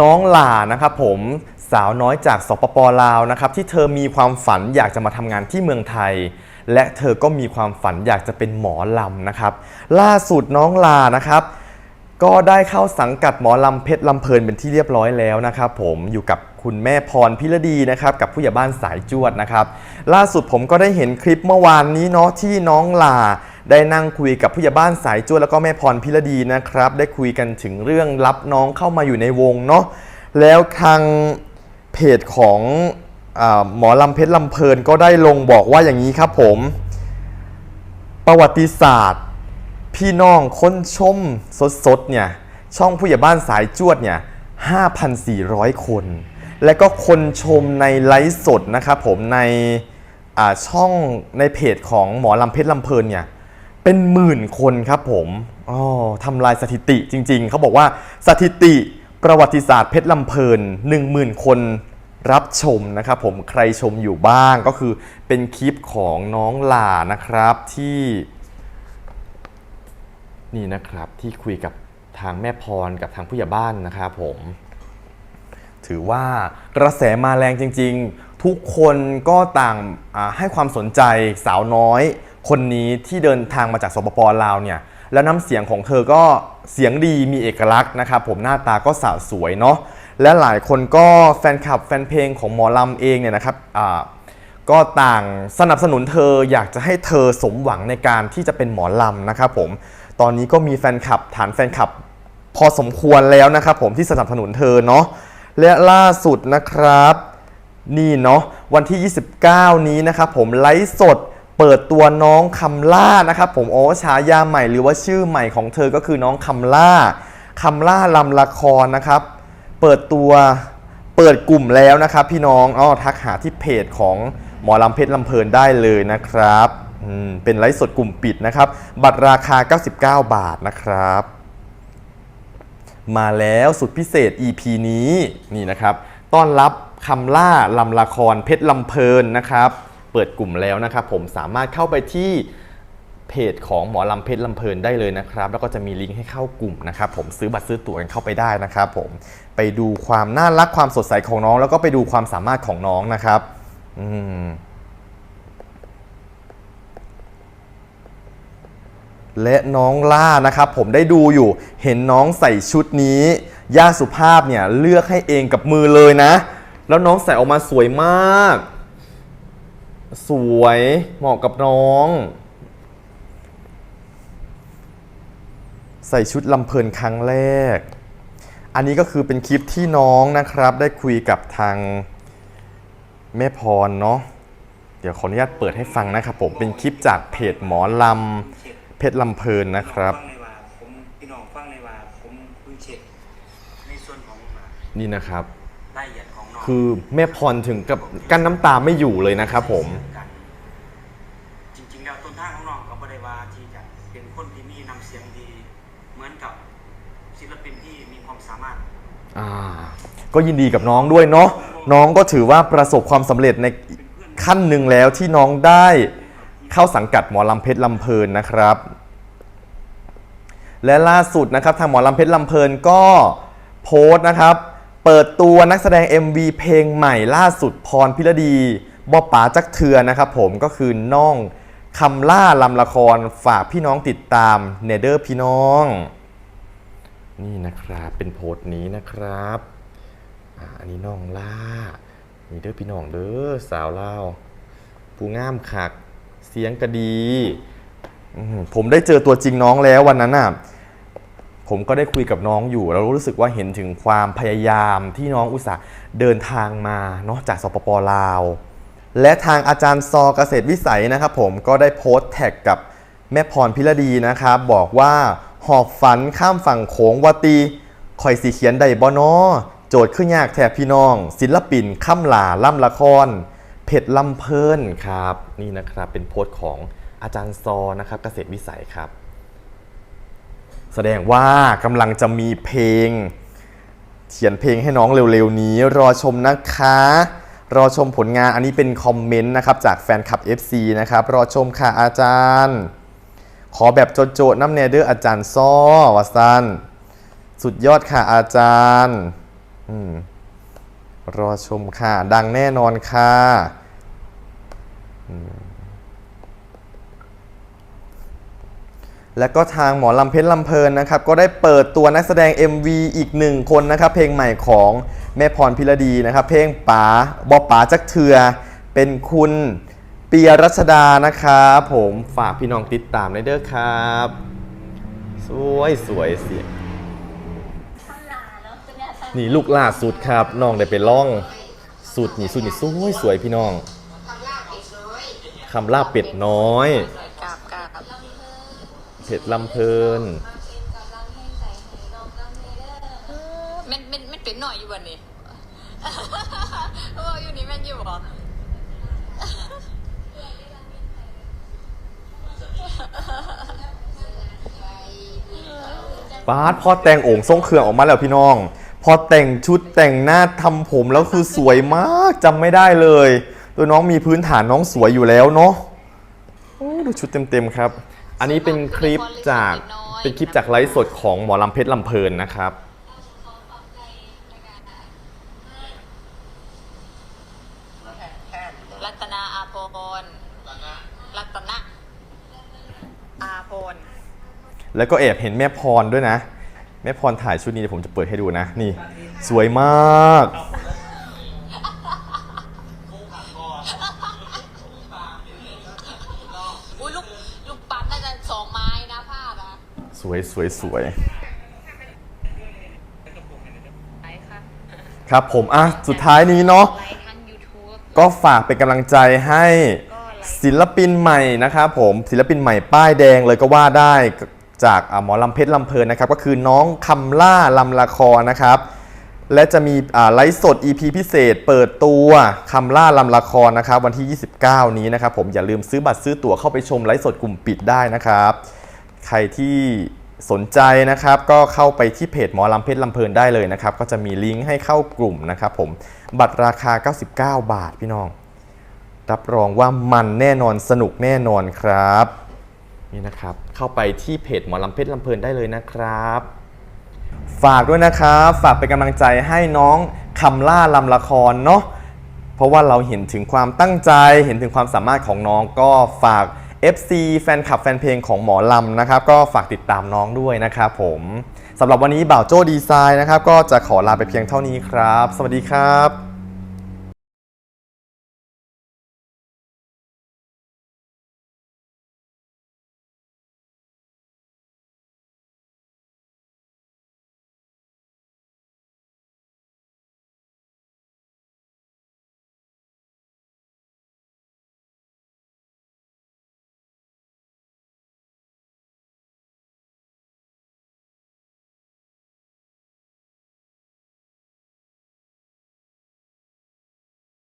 น้องหลานะครับผมสาวน้อยจากสปปลาวนะครับที่เธอมีความฝันอยากจะมาทำงานที่เมืองไทย และเธอก็มีความฝันอยากจะเป็นหมอลำนะครับ ล่าสุดน้องลานะครับ ก็ได้เข้าสังกัดหมอลำเพชรลำเพลินเป็นที่เรียบร้อยแล้วนะครับผมอยู่กับคุณแม่พรพิรดีนะครับกับผู้ใหญ่บ้านสายจวดนะครับ ล่าสุดผมก็ได้เห็นคลิปเมื่อวานนี้เนาะที่น้องลา ได้นั่งคุยกับผู้ใหญ่บ้านสายจวดแล้วก็แม่พรพิรดีนะครับ ได้คุยกันถึงเรื่องรับน้องเข้ามาอยู่ในวงเนาะแล้วทางเพจของอหมอลำเพชรลำเพลินก็ได้ลงบอกว่าอย่างนี้ครับผม ประวัติศาสตร์ พี่น้องคนชมสดๆเนี่ยช่องผู้ใหญ่บ้านสายจวดเนี่ย 5,400 คน และก็คนชมในไลฟ์สดนะครับผมในช่องในเพจของหมอลำเพชรลำเพลินเนี่ย เป็นหมื่นคนครับผมอ๋อทำลายสถิติจริง ๆ เขาบอกว่าสถิติประวัติศาสตร์เพชรลำเพลิน10,000 คนรับชมนะครับผมใครชมอยู่บ้างก็คือเป็นคลิปของน้องหลานะครับที่ นี่นะครับที่คุยกับทางแม่พรกับทางผู้ใหญ่บ้านนะครับผม ถือว่ากระแสมาแรงจริง ๆ ทุกคนก็ต่างให้ความสนใจสาวน้อย คนนี้ที่เดินทางมาจากสปปลาวเนี่ยแล้วน้ำเสียงของเธอก็เสียงดีมีเอกลักษณ์นะครับผมหน้าตาก็สาวสวยเนาะและหลายคนก็แฟนคลับแฟนเพลงของหมอลำเองเนี่ยนะครับอ่าก็ต่างสนับสนุนเธออยากจะให้เธอสมหวังในการที่จะเป็นหมอลำนะครับผมตอนนี้ก็มีแฟนคลับฐานแฟนคลับพอสมควรแล้วนะครับผมที่สนับสนุนเธอเนาะและล่าสุดนะครับ นี่เนาะวันที่ 29 นี้นะครับผมไลฟ์สด เปิดตัวน้องคำล่านะครับผมโอ้ฉายาใหม่หรือว่าชื่อใหม่ของเธอก็คือน้องคำล่าคำล่าลำละครนะครับ เปิดตัวเปิดกลุ่มแล้วนะครับ พี่น้องอ้อทักหาที่เพจของหมอลำเพชรลำเพลินได้เลยนะครับอืมเป็นไลฟ์สดกลุ่มปิดนะครับ บัตรราคา 99 บาทนะครับ มาแล้วสุดพิเศษ EP นี้นี่นะครับ ต้อนรับคำล่าลำละครเพชรลำเพลินนะครับ เปิดกลุ่มแล้วนะครับผมสามารถเข้าไปที่เพจของหมอลำเพชรลำเพลินได้เลยนะครับ แล้วก็จะมีลิงก์ให้เข้ากลุ่มนะครับผมซื้อบัตรซื้อตั๋วกันเข้าไปได้นะครับผมไปดูความน่ารักความสดใสของน้อง แล้วก็ไปดูความสามารถของน้องนะครับอืมและน้องล่านะครับผมได้ดูอยู่เห็นน้องใส่ชุดนี้ย่าสุภาพเนี่ยเลือกให้เองกับมือเลยนะ แล้วน้องใส่ออกมาสวยมาก สวยเหมาะกับน้อง ใส่ชุดลำเพลินครั้งแรก อันนี้ก็คือเป็นคลิปที่น้องนะครับ ได้คุยกับทางแม่พรเนาะเดี๋ยวขออนุญาตเปิดให้ฟังนะครับผมเป็นคลิปจากเพจหมอลำเพชรลำเพลินนะครับ ฟังในว่าผมพี่น้องฟังในว่าผมเพิ่งเช็คในส่วนของอ่านี่นะครับ คือแม่พรถึงกับกั้นน้ำตาไม่อยู่เลยนะครับผมกันจริงๆแล้วต้นทางของน้องก็บ่ได้ว่าที่จะเป็นคนที่มีนำเสียงดี เหมือนกับศิลปินที่มีความสามารถ อ่า ก็ยินดีกับน้องด้วยเนาะน้องก็ถือว่าประสบความสำเร็จในขั้นหนึ่งแล้วที่น้องได้เข้าสังกัดหมอลำเพชรลำเพลินนะครับ และล่าสุดนะครับทางหมอลำเพชรลำเพลินก็โพสต์นะครับ เปิดตัวนักแสดง MV เพลงใหม่ล่าสุดพรพิรดีบอป๋าจักเทือนะครับผมก็คือน้องคำล่าลำละครฝากพี่น้องติดตามเนเดอร์พี่น้อง นี่นะครับเป็นโพสต์นี้นะครับอาอันนี้น้องล่านี่เด้อพี่น้องเด้อสาวเล่าผู้งามคักเสียงกระดี อื้อหือผมได้เจอตัวจริงน้องแล้ววันนั้นน่ะ ผมก็ได้คุยกับน้องอยู่แล้วรู้สึกว่าเห็นถึงความพยายามที่น้องอุตส่าห์เดินทางมาเนาะจากสปปลาว และทางอาจารย์ซอเกษตรวิสัยนะครับผมก็ได้โพสต์แท็กกับแม่พรพิรดีนะครับบอกว่าหอบฝันข้ามฝั่งโขงวตีคอยสีเขียนได้บ่นอโจทย์ขึ้นยากแทบพี่น้อง ศิลปินข้ามหลาล่ำละครเพชรลำเพลินครับ นี่นะครับเป็นโพสต์ของอาจารย์ซอนะครับเกษตรวิสัยครับ แสดงว่ากำลังจะมีเพลง เขียนเพลงให้น้องเร็วๆนี้ รอชมนะคะ รอชมผลงานอันนี้เป็นคอมเมนต์นะครับ จากแฟนคลับ FC นะครับ รอชมค่ะอาจารย์ ขอแบบโจดๆน้ำเนเดอร์อาจารย์ซ้อวาซันสุดยอดค่ะอาจารย์รอชมค่ะ ดังแน่นอนค่ะอืม แล้วก็ทางหมอลำเพชรลำเพลินนะครับก็ได้เปิดตัวนักแสดง MV อีกหนึ่งคนนะครับเพลงใหม่ของแม่พรพิรดีนะครับเพลงป๋าบอป๋าจักเถือเป็นคุณเปียรัชดานะครับผมฝากพี่น้องติดตามได้เด้อครับ สวยสวยเสียงนี่ลูกล่าสุดครับน้องได้ไปล่องสุดนี่สุดนี่สวยสวยพี่น้องคำลาบเป็ดน้อย เผ็ดลำเพลินเม่นเม่นเม่นเป็นหน่อยอยู่วันนี้เอออยู่นี่แม่นอยู่บ่ปาดพอแต่งโอ่งทรงเครื่องออกมาแล้วพี่น้อง พอแต่งชุดแต่งหน้าทำผมแล้วคือสวยมากจำไม่ได้เลย ตัวน้องมีพื้นฐานน้องสวยอยู่แล้วเนาะโอ้ดูชุดเต็มๆครับ อันนี้เป็นคลิปจากเป็นคลิปจากไลฟ์สดของหมอลำเพชรลำเพลินนะครับ รัตนาอาโพนรัตนะอาโพนแล้วก็แอบเห็นแม่พรด้วยนะ แม่พรถ่ายชุดนี้เดี๋ยวผมจะเปิดให้ดูนะ นี่ สวยมากอุ้ วยสวยสวยไหนคะครับผม อะ สุดท้ายนี้เนาะไลฟ์ทั้ง YouTube ก็ฝากเป็นกำลังใจให้ศิลปินใหม่นะครับผมศิลปินใหม่ป้ายแดงเลยก็ว่าได้จากอ่าหมอลำเพชรลำเพลินนะครับ ก็คือน้องคำล่าลำละครนะครับ และจะมีอ่าไลฟ์สด EP พิเศษ เปิดตัวคำล่าลำละครนะครับ วันที่ 29 นี้นะครับ ผมอย่าลืมซื้อบัตรซื้อตั๋วเข้าไปชมไลฟ์สดกลุ่มปิดได้นะครับ ใครที่สนใจนะครับก็เข้าไปที่เพจหมอลำเพชรลำเพลินได้เลยนะครับ ก็จะมีลิงก์ให้เข้ากลุ่มนะครับผมบัตรราคา 99 บาทพี่น้อง รับรองว่ามันแน่นอนสนุกแน่นอนครับนี่นะครับ เข้าไปที่เพจหมอลำเพชรลำเพลินได้เลยนะครับ ฝากด้วยนะครับ ฝากเป็นกำลังใจให้น้องคำล่าลำละครเนาะเพราะว่าเราเห็นถึงความตั้งใจเห็นถึงความสามารถของน้องก็ฝาก FC แฟนคลับแฟนเพลงของหมอลำนะครับก็ฝากติดตามน้องด้วยนะครับผมสำหรับวันนี้บ่าวโจ้ดีไซน์นะครับก็จะขอลาไปเพียงเท่านี้ครับ สวัสดีครับ